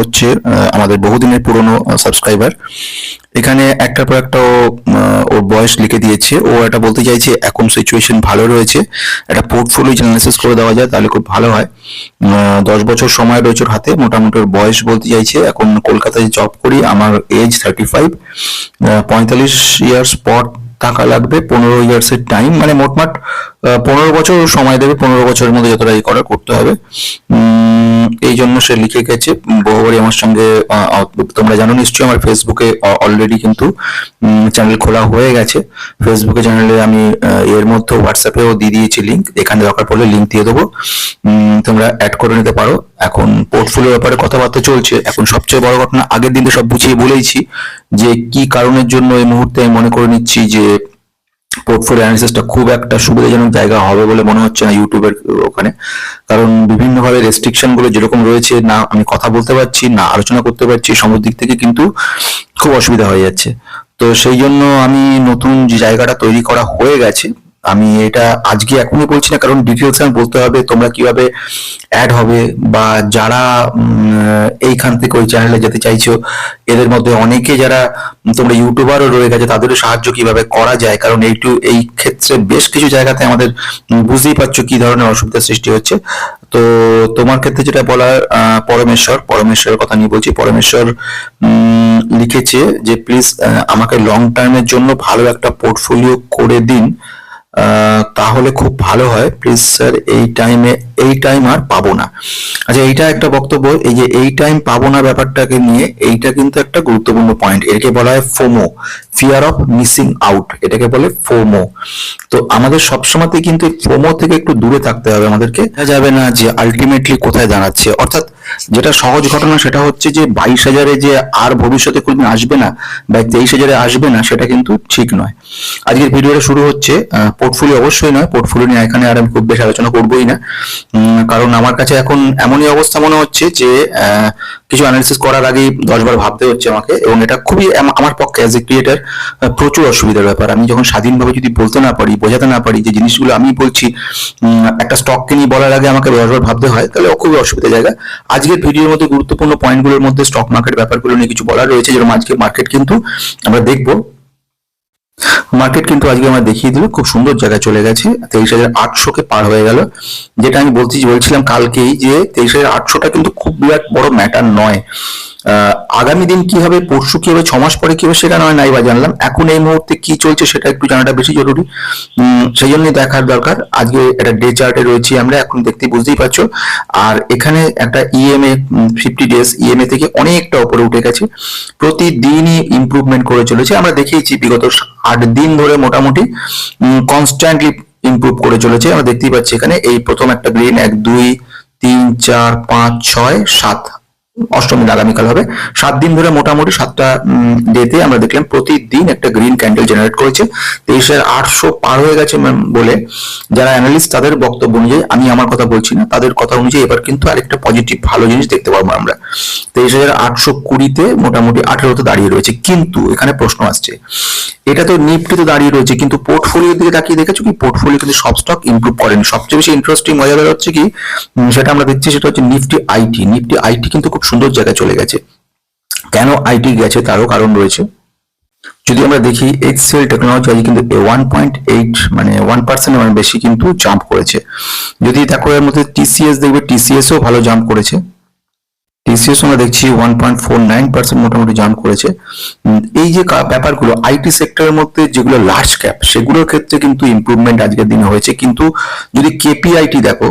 হচ্ছে আমাদের বহুদিনের পুরনো সাবস্ক্রাইবার এখানে একটার পর একটা ওর বয়স লিখে দিয়েছে। ও এটা বলতে চাইছে, এখন সিচুয়েশন ভালো রয়েছে। একটা পোর্টফোলিও অ্যানালিসিস করে দেওয়া যায়, তাহলে খুব ভালো হয়। দশ বছর সময় রয়েছে ওর হাতে। মোটামুটি ওর বয়স বলতে চাইছে, এখন কলকাতায় জব করি, আমার এজ থার্টি ফাইভ পঁয়তাল্লিশ ইয়ার্স পর টাকা লাগবে, পনেরো ইয়ার্স এর টাইম মানে মোটমাট পনেরো বছর সময় দেবে, পনেরো বছরের মধ্যে যতটা ই করার করতে হবে। এই জন্য সে লিখে গেছে, বহুবারই আমার সঙ্গে তোমরা জানো নিশ্চয়ই আমার ফেসবুকে অলরেডি কিন্তু চ্যানেল খোলা হয়ে গেছে। ফেসবুকে চ্যানেলে আমি এর মধ্যে হোয়াটসঅ্যাপেও দিয়ে দিয়েছি লিঙ্ক এখানে দরকার পড়লে লিঙ্ক দিয়ে দেবো। তোমরা অ্যাড করে নিতে পারো। এখন পোর্টফোলিও ব্যাপারে কথাবার্তা চলছে, এখন সবচেয়ে বড় ঘটনা আগের দিন সব বুঝিয়ে বলেইছি যে কি কারণের জন্য এই মুহূর্তে আমি মনে করে নিচ্ছি যে পোর্টফোলিও অ্যানালিসিসটা খুব একটা সুবিধাজনক জায়গা হবে বলে মনে হচ্ছে না ইউটিউবের ওখানে। কারণ বিভিন্নভাবে রেস্ট্রিকশনগুলো যেরকম রয়েছে, না আমি কথা বলতে পারছি, না আলোচনা করতে পারছি, সমস্ত দিক থেকে কিন্তু খুব অসুবিধা হয়ে যাচ্ছে। তো সেই জন্য আমি নতুন যে জায়গাটা তৈরি করা হয়ে গেছে আমি এটা আজকে এখনই বলছি না, কারণ ডিটেলস আমি বলতে হবে তোমরা কীভাবে অ্যাড হবে বা যারা এইখান থেকে ওই চ্যানেলে যেতে চাইছো, এদের মধ্যে অনেকে যারা তোমরা ইউটিউবারও রয়ে গেছে, তাদেরও সাহায্য কীভাবে করা যায়? কারণ এইটু এই ক্ষেত্রে বেশ কিছু জায়গাতে আমাদের বুঝতেই পারছ কি ধরনের অসুবিধার সৃষ্টি হচ্ছে। তো তোমার ক্ষেত্রে যেটা বলার পরমেশ্বর, পরমেশ্বরের কথা নিয়ে বলছি। পরমেশ্বর লিখেছে যে প্লিজ আমাকে লং টার্মের জন্য ভালো একটা পোর্টফোলিও করে দিন। তাহলে খুব ভালো হয়। প্লিজ স্যার, এই টাইমে এই টাইম আর পাবো না। আচ্ছা এইটা একটা বক্তব্য, এই যে এই টাইম পাবো না ব্যাপারটাকে নিয়ে, এইটা কিন্তু একটা গুরুত্বপূর্ণ পয়েন্ট এটাকে বলা হয় FOMO fear of missing out এটাকে বলে ফোমো। তো আমাদের সবসময়তে কিন্তু ফোমো থেকে একটু দূরে থাকতে হবে আমাদেরকে। যাবে না যে আলটিমেটলি কোথায় দাঁড়াচ্ছে। অর্থাৎ যেটা সহজ ঘটনা সেটা হচ্ছে যে বাইশ হাজারে যে আর ভবিষ্যতে কোনদিন আসবে না বা তেইশ হাজারে আসবে না, সেটা কিন্তু ঠিক নয়। আজকের ভিডিওটা শুরু হচ্ছে পোর্টফোলিও অবশ্যই নয় পোর্টফোলিও নিয়ে এখানে আর আমি খুব বেশি আলোচনা করবোই না। কারণ আমার কাছে এখন এমনই অবস্থা মনে হচ্ছে যে কিছু অ্যানালিসিস করার আগেই দশবার ভাবতে হচ্ছে আমাকে এবং এটা খুবই আমার পক্ষে অ্যাজ এ ক্রিয়েটার প্রচুর অসুবিধার ব্যাপার। আমি যখন স্বাধীনভাবে যদি বলতে না পারি, বোঝাতে না পারি যে জিনিসগুলো আমি বলছি একটা স্টককে নিয়ে বলার আগে আমাকে দশবার ভাবতে হয়, তাহলে খুবই অসুবিধা জায়গা। আজকের ভিডিওর মধ্যে গুরুত্বপূর্ণ পয়েন্টগুলোর মধ্যে স্টক মার্কেট ব্যাপারগুলো নিয়ে কিছু বলার রয়েছে, যেরকম আজকে মার্কেট কিন্তু আমরা দেখব। মার্কেট কিন্তু আজকে আমরা দেখিয়ে দিল, খুব সুন্দর জায়গায় চলে গেছে। তেইশ হাজার আটশোকে পার হয়ে গেল। যেটা আমি বলতে বলছিলাম কালকেই যে তেইশ হাজার আটশোটা কিন্তু খুব বিরাট বড় ম্যাটার নয়। আগামী দিন কি হবে, পরশু কি হবে ছ মাস পরে কি হবে, সেটা নয়, নাই বা জানলাম। এখন এই মুহূর্তে কি চলছে সেটা একটু জানাটা বেশি জরুরি। সেই জন্যই দেখার দরকার। আজকে একটা ডে চার্টে রয়েছি আমরা, এখন দেখতে বুঝতেই পারছ। আর এখানে একটা ইএমএ ফিফটি ডেজ ইএমএ থেকে অনেকটা উপরে উঠে গেছে। প্রতিদিনই ইমপ্রুভমেন্ট করে চলেছে। আমরা দেখিয়েছি বিগত আট দিন ধরে মোটামুটি কনস্ট্যান্টলি ইম্প্রুভ করে চলেছে। আমরা দেখতেই পাচ্ছি এখানে এই প্রথম একটা গ্রিন এক, দুই, তিন, চার, পাঁচ, ছয়, সাত। অষ্টমী আগামীকাল হবে। সাত দিন ধরে মোটামুটি সাতটা ডেতে আমরা দেখলাম প্রতিদিন একটা গ্রিন ক্যান্ডেল জেনারেট করেছে। তেইশের আটশো পার হয়ে গেছে ম্যাম বলে। যারা অ্যানালিস্ট তাদের বক্তব্য অনুযায়ী আমি আমার কথা বলছি না, তাদের কথা অনুযায়ী এবার কিন্তু আরেকটা পজিটিভ ভালো জিনিস দেখতে পারব আমরা। তেইশ হাজার আটশো কুড়িতে মোটামুটি আঠেরোতে দাঁড়িয়ে রয়েছে। কিন্তু এখানে প্রশ্ন আসছে, এটা তো নিফটিতে দাঁড়িয়ে রয়েছে, কিন্তু পোর্টফোলিওর দিকে তাকিয়ে দেখেছ কি? পোর্টফোলিও কিন্তু সব স্টক ইমপ্রুভ করেনি। সবচেয়ে বেশি ইন্টারেস্টিং মজাদার হচ্ছে কি? সেটা আমরা দেখছি, সেটা হচ্ছে নিফটি আইটি নিফটি আইটি কিন্তু খুব সুন্দর জায়গায় চলে গেছে। কেন আইটি গেছে তারও কারণ রয়েছে। যদি আমরা দেখি এইচসিএল টেকনোলজি আজ কিন্তু ওয়ান পয়েন্ট এইট মানে ওয়ান পার্সেন্ট মানে বেশি কিন্তু জাম্প করেছে। যদি দেখো এর মধ্যে টিসিএস দেখবে টিসিএস ও ভালো জাম্প করেছে। টিসিএস আমরা দেখছি one point four nine percent মোটামুটি জাম্প করেছে। এই যে ব্যাপারগুলো আইটি সেক্টরের মধ্যে যেগুলো লার্জ ক্যাপ সেগুলোর ক্ষেত্রে কিন্তু ইমপ্রুভমেন্ট আজকের দিনে হয়েছে। কিন্তু যদি কেপিআইটি দেখো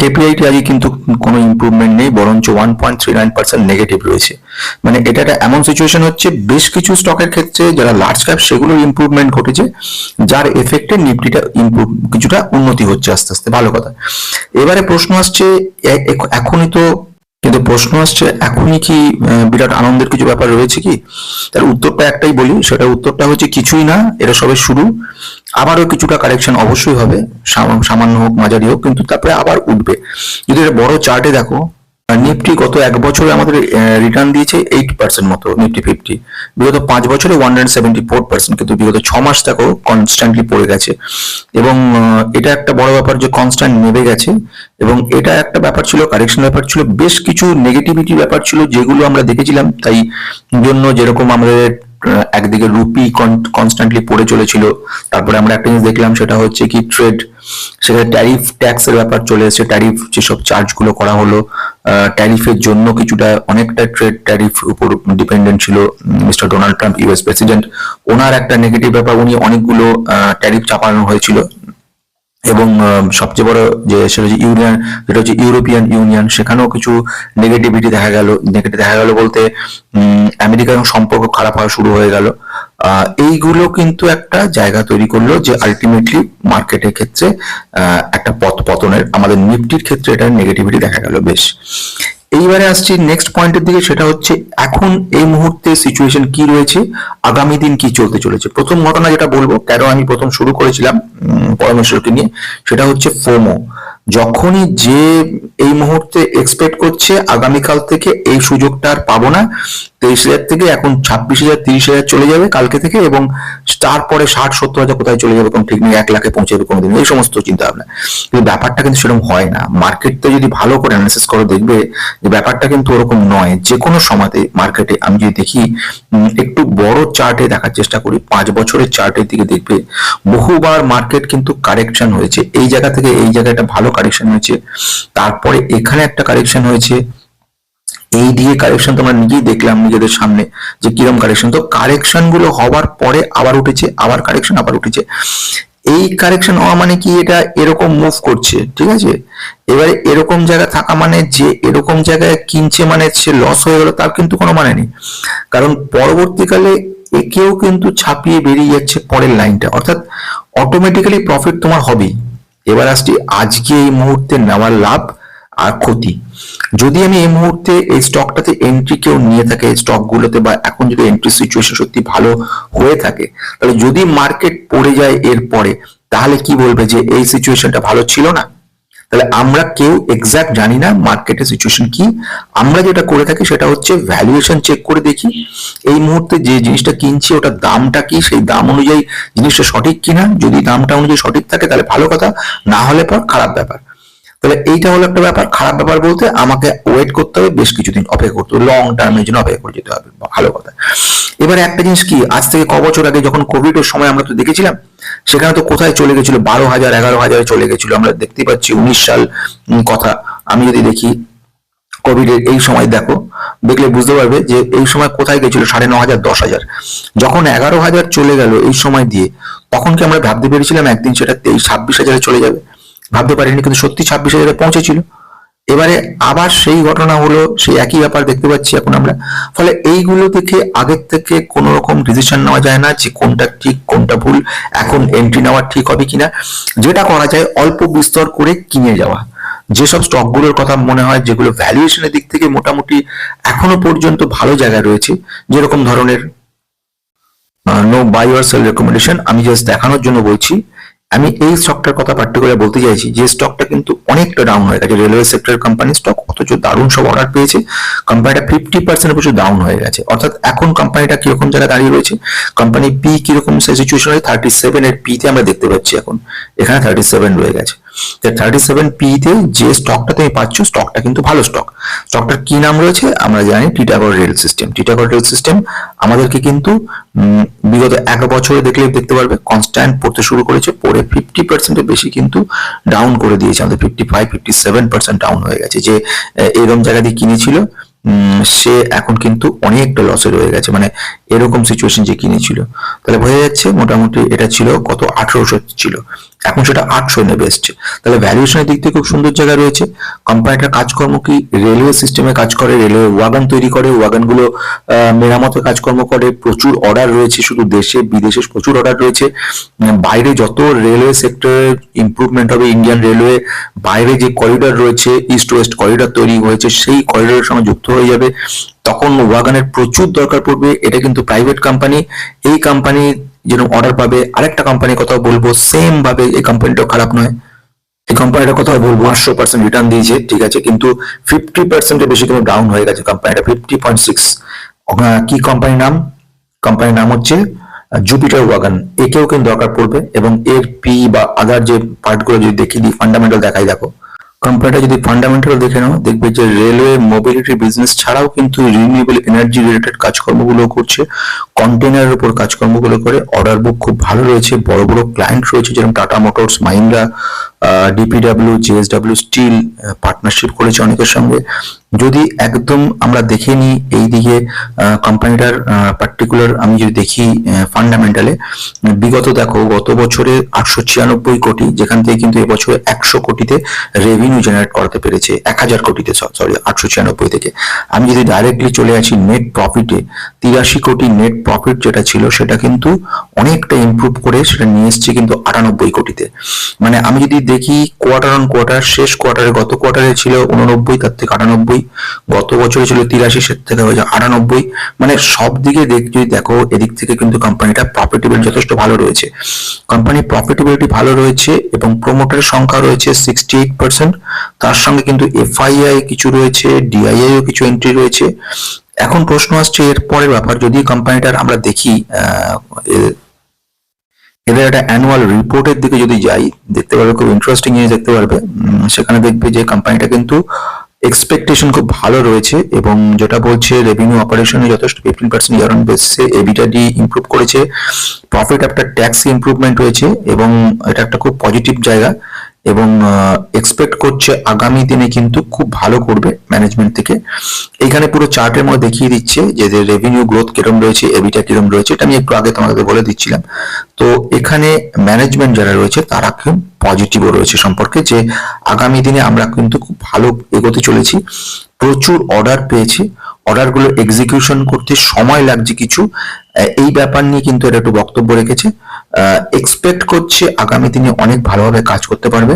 কেপিআইটি আজকে কিন্তু কোনো ইমপ্রুভমেন্ট নেই, বরঞ্চ one point three nine percent negative রয়েছে। মানে এটা একটা এমন সিচুয়েশন হচ্ছে, বেশ কিছু স্টকের ক্ষেত্রে যারা লার্জ ক্যাপ সেগুলোর ইমপ্রুভমেন্ট ঘটেছে, যার এফেক্টে নিফটিটা ইমপ্রুভ কিছুটা উন্নতি হচ্ছে আস্তে আস্তে, ভালো কথা। এবারে প্রশ্ন আসছে এখনই তো কিন্তু প্রশ্ন আসছে, এখনই কি বিরাট আনন্দের কিছু ব্যাপার রয়েছে কি? তার উত্তরটা একটাই বলি সেটা উত্তরটা হচ্ছে কিছুই না, এটা সবে শুরু। আবারও কিছুটা কারেকশন অবশ্যই হবে, সামা- সামান্য হোক, মাঝারি হোক, কিন্তু তারপরে আবার উঠবে। যদি এটা বড় চার্টে দেখো নিফটি গত এক বছরে আমাদের রিটার্ন দিয়েছে এইট পার্সেন্ট মতো, নিফটি ফিফটি বিগত পাঁচ বছরে one hundred seventy four percent কিন্তু বিগত ছ মাস দেখো কনস্ট্যান্টলি পড়ে গেছে। এবং এটা একটা বড় ব্যাপার যে কনস্ট্যান্ট নেমে গেছে। এবং এটা একটা ব্যাপার ছিল কারেকশন ব্যাপার ছিল, বেশ কিছু নেগেটিভিটি ব্যাপার ছিল, যেগুলো আমরা দেখেছিলাম। তাই জন্য যেরকম আমাদের একদিকে রুপি কনস্ট্যান্টলি পড়ে চলেছিল। তারপরে আমরা একটা জিনিস দেখলাম, সেটা হচ্ছে কি ট্রেড সেটা ট্যারিফ ট্যাক্সের ব্যাপার চলে এসেছে। ট্যারিফ যেসব চার্জগুলো করা হলো ট্যারিফের জন্য কিছুটা অনেকটা ট্রেড ট্যারিফ উপর ডিপেন্ডেন্ট ছিল mister Donald Trump US president ওনার একটা নেগেটিভ ব্যাপার, উনি অনেকগুলো ট্যারিফ চাপানো হয়েছিল। এবং সবচেয়ে বড় যে সেটা হচ্ছে ইউনিয়ন যেটা হচ্ছে ইউরোপিয়ান ইউনিয়ন, সেখানেও কিছু নেগেটিভিটি দেখা গেল নেগেটিভ দেখা গেল বলতে আমেরিকার সম্পর্ক খারাপ হওয়া শুরু হয়ে গেল। এইগুলো কিন্তু একটা জায়গা তৈরি করল যে আলটিমেটলি মার্কেটের ক্ষেত্রে একটা পথ পতনের, আমাদের নিফটির ক্ষেত্রে এটা নেগেটিভিটি দেখা গেল বেশ। এইবারে আসছি নেক্সট পয়েন্টের দিকে, সেটা হচ্ছে এখন এই মুহূর্তে সিচুয়েশন কি রয়েছে, আগামী দিন কি চলতে চলেছে। প্রথম ঘটনা যেটা বলব, কেন আমি প্রথম শুরু করেছিলাম পরামর্শকে নিয়ে, সেটা হচ্ছে ফোমো যখনই যে এই মুহূর্তে এক্সপেক্ট করছে, আগামীকাল থেকে এই সুযোগটা আর পাবো না তেইশ হাজার থেকে এখন ছাব্বিশ হাজার, তিরিশ হাজার চলে যাবে কালকে থেকে এবং তারপরে ষাট, সত্তর হাজার কোথায় চলে যাবে কোনো ঠিক নেই, এক লাখে পৌঁছে যাবে কোনোদিন, এই সমস্ত চিন্তা ভাবনা। কিন্তু ব্যাপারটা কিন্তু সেরকম হয় না। মার্কেটটা যদি ভালো করে অ্যানালিসিস করো, দেখবে যে ব্যাপারটা কিন্তু ওরকম নয়। যে কোনো সময়তে মার্কেটে আমি যদি দেখি একটু বড় চার্টে দেখার চেষ্টা করি, পাঁচ বছরের চার্টের দিকে দেখবে, বহুবার মার্কেট কিন্তু কারেকশন হয়েছে। এই জায়গা থেকে এই জায়গায় একটা ভালো কারেকশন হয়েছে। তারপরে এখানে একটা কারেকশন হয়েছে। এই দিয়ে কারেকশন তোমরা নিজেই দেখলাম নিজেদের সামনে যে কিরম কারেকশন তো কারেকশনগুলো হওয়ার পরে আবার উঠেছে, আবার কারেকশন আবার উঠেছে। এই কারেকশন হওয়া মানে কি? এটা এরকম মুভ করছে, ঠিক আছে? এবারে এরকম জায়গা থাকা মানে যে এরকম জায়গায় কিনছে মানে সে লস হয়ে গেল, তার কিন্তু কোনো মানে নেই। কারণ পরবর্তীকালে একেও কিন্তু ছাপিয়ে বেরিয়ে যাচ্ছে পরের লাইনটা। অর্থাৎ অটোমেটিক্যালি প্রফিট তোমার হবেই। এবার আসছি আজকে এই মুহূর্তে নেওয়ার লাভ। আর ক্ষতি। যদি আমি এই মুহূর্তে এই স্টকটাতে এন্ট্রি কেউ নিয়ে থাকে স্টক গুলোতে বা এখন যদি এন্ট্রি সিচুয়েশন সত্যি ভালো হয়ে থাকে, তাহলে যদি মার্কেট পড়ে যায় এরপরে, তাহলে কি বলবে যে এই সিচুয়েশনটা ভালো ছিল না? তাহলে আমরা কেউ এক্সাক্ট জানি না মার্কেটের সিচুয়েশন কি। আমরা যেটা করে থাকি সেটা হচ্ছে ভ্যালুয়েশন চেক করে দেখি। এই মুহূর্তে যে জিনিসটা কিনছি ওটার দামটা কি, সেই দাম অনুযায়ী জিনিসটা সঠিক কিনা? যদি দামটা অনুযায়ী সঠিক থাকে তাহলে ভালো কথা, না হলে পর খারাপ ব্যাপার। তাহলে এইটা হলো একটা ব্যাপার। খারাপ ব্যাপার বলতে আমাকে ওয়েট করতে হবে বেশ কিছুদিন অপেক্ষা করতে হবে। লং টার্মের জন্য অপেক্ষা করে যেতে হবে। ভালো কথা। এবারে একটা জিনিস কি? আজ থেকে ক বছর আগে যখন কোভিড এর সময় আমরা তো দেখেছিলাম, সেখানে তো কোথায় চলে গেছিল? বারো হাজার, এগারো হাজারে চলে গেছিল। আমরা দেখতে পাচ্ছি উনিশ সাল কথা। আমি যদি দেখি কোভিড এর এই সময় দেখো, দেখলে বুঝতে পারবে যে এই সময় কোথায় গেছিল? সাড়ে ন হাজার, দশ হাজার। যখন এগারো হাজার চলে গেল এই সময় দিয়ে, তখন কি আমরা ভাবতে পেরেছিলাম একদিন সেটা তেইশ, ছাব্বিশ হাজারে চলে যাবে? ভাবতে পারিনি, কিন্তু সত্যি ছাব্বিশ হাজারে পৌঁছেছিল। এবারে আবার সেই ঘটনা হলো, সেই একই ব্যাপার দেখতে পাচ্ছি এখন আমরা। ফলে এইগুলো থেকে আগের থেকে কোনো রকম ডিসিশন নেওয়া যায় না যে কোনটা ঠিক, কোনটা ভুল, এখন এন্ট্রি নেওয়া ঠিক হবে কিনা। যেটা করা যায়, অল্প বিস্তর করে কিনে যাওয়া। যেসব স্টকগুলোর কথা মনে হয়, যেগুলো ভ্যালুয়েশনের দিক থেকে মোটামুটি এখনও পর্যন্ত ভালো জায়গায় রয়েছে, যেরকম ধরনের no buy or sell recommendation আমি জাস্ট দেখানোর জন্য বলছি। আমি এই স্টকটার কথা পার্টিকুলার বলতে চাইছি, যে স্টকটা কিন্তু অনেকটা ডাউন হয়ে গেছে। রেলওয়ে সেক্টর কোম্পানি স্টক অথচ দারুণ সব অর্ডার পেয়েছে। কোম্পানিটা ফিফটি পার্সেন্ট প্রচুর ডাউন হয়ে গেছে। অর্থাৎ এখন কোম্পানিটা কীরকম যারা দাঁড়িয়ে রয়েছে কোম্পানি পি কীরকম সিচুয়েশন হয় থার্টি সেভেন এর পিতে আমরা দেখতে পাচ্ছি এখন। এখানে থার্টি সেভেন রয়ে গেছে। থার্টি সেভেন পি তে যে স্টকটা তুমি পাচ্ছ স্টকটা কিন্তু ভালো স্টক স্টকটার কি নাম রয়েছে? আমরা জানি Titagarh rail system Titagarh rail system আমাদেরকে কিন্তু বিগত এক বছরে দেখলে দেখতে পারবে কনস্ট্যান্ট পড়তে শুরু করেছে, পরে ফিফটি পার্সেন্টের বেশি কিন্তু ডাউন করে দিয়েছে। আমাদের fifty five fifty seven percent down হয়ে গেছে। যে এরকম জায়গা দিয়ে কিনেছিল সে এখন কিন্তু অনেকটা লসে রয়ে গেছে। মানে এরকম সিচুয়েশন যে কিনেছিল তাহলে বোঝা যাচ্ছে মোটামুটি এটা ছিল কত আঠারোশো ছিল। এখন সেটা আটশো নেবে এসছে। তাহলে ভ্যালুয়েশনের দিক থেকে খুব সুন্দর জায়গা রয়েছে। কোম্পানিটার কাজকর্ম কি? রেলওয়ে সিস্টেমে কাজ করে রেলওয়ে ওয়াগান তৈরি করে ওয়াগানগুলো মেরামতের কাজকর্ম করে, প্রচুর অর্ডার রয়েছে শুধু দেশে, বিদেশে প্রচুর অর্ডার রয়েছে। বাইরে যত রেলওয়ে সেক্টরের ইমপ্রুভমেন্ট হবে ইন্ডিয়ান রেলওয়ে বাইরে যে করিডর রয়েছে ইস্ট ওয়েস্ট করিডর তৈরি হয়েছে, সেই করিডরের সঙ্গে যুক্ত হয়ে যাবে। তখন ওয়াগানের প্রচুর দরকার পড়বে, এটা কিন্তু প্রাইভেট কোম্পানি এই কোম্পানি যেরকম অর্ডার পাবে, আরেকটা কোম্পানির কথা বলব সেম ভাবে এই কোম্পানিটাও খারাপ নয়। এই কোম্পানিটার কথা বলব, আটশো পার্সেন্ট রিটার্ন দিয়েছে, ঠিক আছে, কিন্তু ফিফটি পার্সেন্টের বেশি কিন্তু ডাউন হয়ে গেছে কোম্পানিটা ফিফটি পয়েন্ট সিক্স কি কোম্পানির নাম? কোম্পানির নাম হচ্ছে জুপিটার ওয়াগান একেও কিন্তু দরকার পড়বে, এবং এর পি বা আদার যে পার্টগুলো যদি দেখি ফান্ডামেন্টাল দেখাই, দেখো। কোম্পানিটা যদি ফান্ডামেন্টাল দেখে নাও, দেখবে যে রেলওয়ে মোবিলিটি বিজনেস ছাড়াও কিন্তু রিনিউয়েবল এনার্জি রিলেটেড কাজকর্মগুলো করছে। কন্টেনারের উপর কাজকর্মগুলো করে। অর্ডার বুক খুব ভালো রয়েছে। বড় বড় ক্লায়েন্ট রয়েছে যেমন Tata motors Mahindra DPW JSW steel partnership করেছে অনেকের সঙ্গে। যদি একদম আমরা দেখে নিই এইদিকে কোম্পানিটার পার্টিকুলার আমি যদি দেখি ফান্ডামেন্টালে বিগত দেখো, গত বছরে আটশো ছিয়ানব্বই কোটি, যেখান থেকে কিন্তু এবছরে একশো কোটিতে রেভিনিউ জেনারেট করতে পেরেছে, এক হাজার কোটিতে সরি আটশো ছিয়ানব্বই থেকে। আমি যদি ডাইরেক্টলি চলে আসি নেট প্রফিটে তিরাশি কোটি নেট প্রফিট যেটা ছিল, সেটা কিন্তু অনেকটা ইমপ্রুভ করে সেটা নিয়ে এসছে কিন্তু আটানব্বই কোটিতে। মানে আমি যদি দেখি কোয়ার্টার অন কোয়ার্টার শেষ কোয়ার্টারে গত কোয়ার্টারে ছিল উননব্বই, তার থেকে আটানব্বই গত বছরে ছিল তিরাশি, সে থেকে হয়েছে আটানব্বই। মানে সব দিকে দেখ, যদি দেখো, এদিক থেকে কিন্তু কোম্পানিটা প্রফিটেবল যথেষ্ট ভালো রয়েছে। কোম্পানির প্রফিটেবিলিটি ভালো রয়েছে এবং প্রমোটারের সংখ্যা রয়েছে সিক্সটি এইট পার্সেন্ট তার সঙ্গে কিন্তু এফআইআই কিছু রয়েছে ডিআইআই ও কিছু এন্ট্রি রয়েছে। এখন প্রশ্ন আসছে, এর পরের ব্যাপার, যদি কোম্পানিটার আমরা দেখি এদের একটা অ্যানুয়াল রিপোর্টের দিকে যদি যাই, দেখতে পারবে, খুব ইন্টারেস্টিং জিনিস দেখতে পারবে। সেখানে দেখবে যে কোম্পানিটা কিন্তু এক্সপেকটেশন খুব ভালো রয়েছে এবং যেটা বলছে রেভিনিউ অপারেশনে যথেষ্ট ফিফটিন পার্সেন্ট ইয়ার অন বেসে এবিটা ডি ইম্প্রুভ করেছে। প্রফিট আফটার ট্যাক্স ইম্প্রুভমেন্ট হয়েছে এবং এটা একটা খুব পজিটিভ জায়গা। এবং এক্সপেক্ট করছে আগামী দিনে কিন্তু খুব ভালো করবে ম্যানেজমেন্ট থেকে। এখানে পুরো চার্টের মধ্যে দেখিয়ে দিচ্ছে যে রেভিনিউ গ্রোথ কিরম রয়েছে এবিটা কিরম রয়েছে, এটা আমি একটু আগে তোমাদের বলে দিচ্ছিলাম। তো এখানে ম্যানেজমেন্ট যারা রয়েছে, তারা খুব পজিটিভও রয়েছে সম্পর্কে যে, আগামী দিনে আমরা কিন্তু খুব ভালো এগোতে চলেছি। প্রচুর অর্ডার পেয়েছি। অর্ডারগুলো এক্সিকিউশন করতে সময় লাগছে কিছু। এই ব্যাপার নিয়ে কিন্তু এটা একটু বক্তব্য রেখেছে। এক্সপেক্ট করছে আগামী দিনে অনেক ভালোভাবে কাজ করতে পারবে।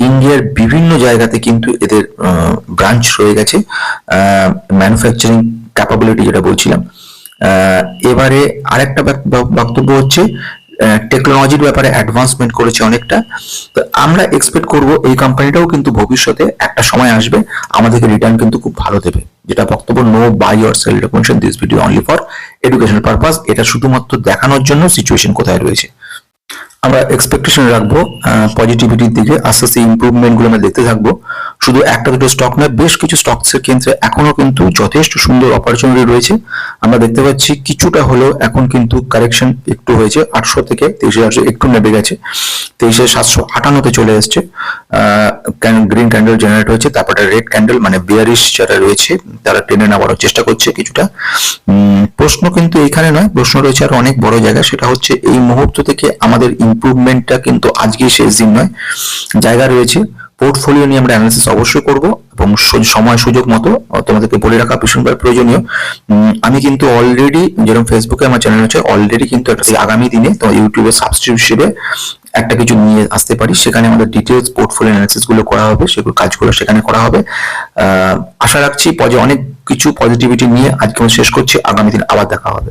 ইন্ডিয়ার বিভিন্ন জায়গাতে কিন্তু এদের ব্রাঞ্চ রয়ে গেছে। ম্যানুফ্যাকচারিং ক্যাপাবিলিটি যেটা বলছিলাম। এবারে আরেকটা বাক- বাক- বক্তব্য হচ্ছে টেকনোলজির ব্যাপারে অ্যাডভান্সমেন্ট করেছে অনেকটা। তো আমরা এক্সপেক্ট করব এই কোম্পানিটাও কিন্তু ভবিষ্যতে একটা সময় আসবে আমাদেরকে রিটার্ন কিন্তু খুব ভালো দেবে। যেটা বক্তব্য no buy or sell recommendation this video only for education purpose এটা শুধুমাত্র দেখানোর জন্য সিচুয়েশন কোথায় রয়েছে। আমরা এক্সপেকটেশন রাখব পজিটিভিটির দিকে, আস্তে আস্তে ইমপ্রুভমেন্টগুলো আমরা দেখতে থাকব। শুধু একটা দুটো স্টক নয় বেশ কিছু স্টকসের ক্ষেত্রে এখনও কিন্তু যথেষ্ট সুন্দর অপরচুনিটি রয়েছে। আমরা দেখতে পাচ্ছি কিছুটা হলেও এখন কিন্তু কারেকশন একটু হয়েছে, আটশো থেকে তেইশে আটশো একটু নেমে গেছে। তেইশে সাতশো আটান্নতে চলে এসছে। গ্রিন ক্যান্ডেল জেনারেট হয়েছে, তারপরে রেড ক্যান্ডেল মানে বিয়ারিশ যারা রয়েছে, তারা টেনে নেওয়ার চেষ্টা করছে কিছুটা। প্রশ্ন কিন্তু এখানে নয়, প্রশ্ন রয়েছে আর অনেক বড় জায়গা, সেটা হচ্ছে এই মুহূর্ত থেকে আমাদের ইমপ্রুভমেন্টটা কিন্তু আজকে শেষ দিন নয়। জায়গা রয়েছে। পোর্টফোলিও নিয়ে আমরা অ্যানালিসিস অবশ্যই করব এবং সময় সুযোগ মতো তোমাদেরকে বলে রাখা ভীষণভাবে প্রয়োজনীয়। আমি কিন্তু অলরেডি যেরকম ফেসবুকে আমার চ্যানেল আছে অলরেডি কিন্তু একটা আগামী দিনে তোমার ইউটিউবে সাবস্ক্রিপ হিসেবে একটা কিছু নিয়ে আসতে পারি। সেখানে আমাদের ডিটেলস পোর্টফোলিও অ্যানালিসিসগুলো করা হবে, সেগুলো কাজগুলো সেখানে করা হবে। আশা রাখছি পজে অনেক কিছু পজিটিভিটি নিয়ে আজকে আমরা শেষ করছি। আগামী দিন আবার দেখা হবে।